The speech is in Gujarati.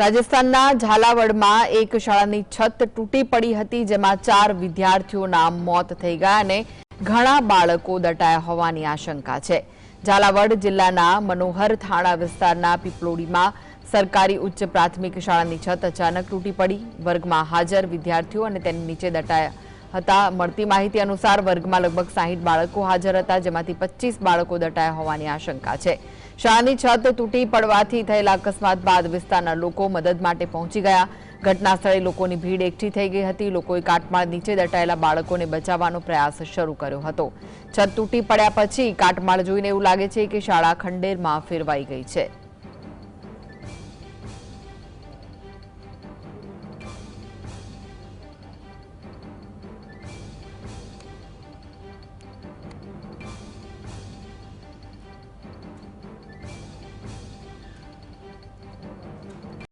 રાજસ્થાનના ઝાલાવાડમાં એક શાળાની છત તૂટી પડી હતી, જેમાં ચાર વિદ્યાર્થીઓના મોત થઈ ગયા અને ઘણા બાળકો દટાયા હોવાની આશંકા છે. ઝાલાવાડ જિલ્લાના મનોહર થાણા વિસ્તારના પીપલોડીમાં સરકારી ઉચ્ચ પ્રાથમિક શાળાની છત અચાનક તૂટી પડી. વર્ગમાં હાજર વિદ્યાર્થીઓ અને તેની નીચે દટાયા હતા. મળતી માહિતી અનુસાર વર્ગમાં લગભગ સાહીઠ બાળકો હાજર હતા, જેમાંથી પચીસ બાળકો દટાયા હોવાની આશંકા છે. શાળાની છત તૂટી પડવાથી થયેલા અકસ્માત બાદ વિસ્તારના લોકો મદદ માટે પહોંચી ગયા. ઘટના સ્થળે લોકોની ભીડ એકઠી થઈ ગઈ હતી. લોકોએ કાટમાળ નીચે દટાયેલા બાળકોને બચાવવાનો પ્રયાસ શરૂ કર્યો હતો. છત તૂટી પડ્યા પછી કાટમાળ જોઈને એવું લાગે છે કે શાળા ખંડેરમાં ફેરવાઈ ગઈ છે.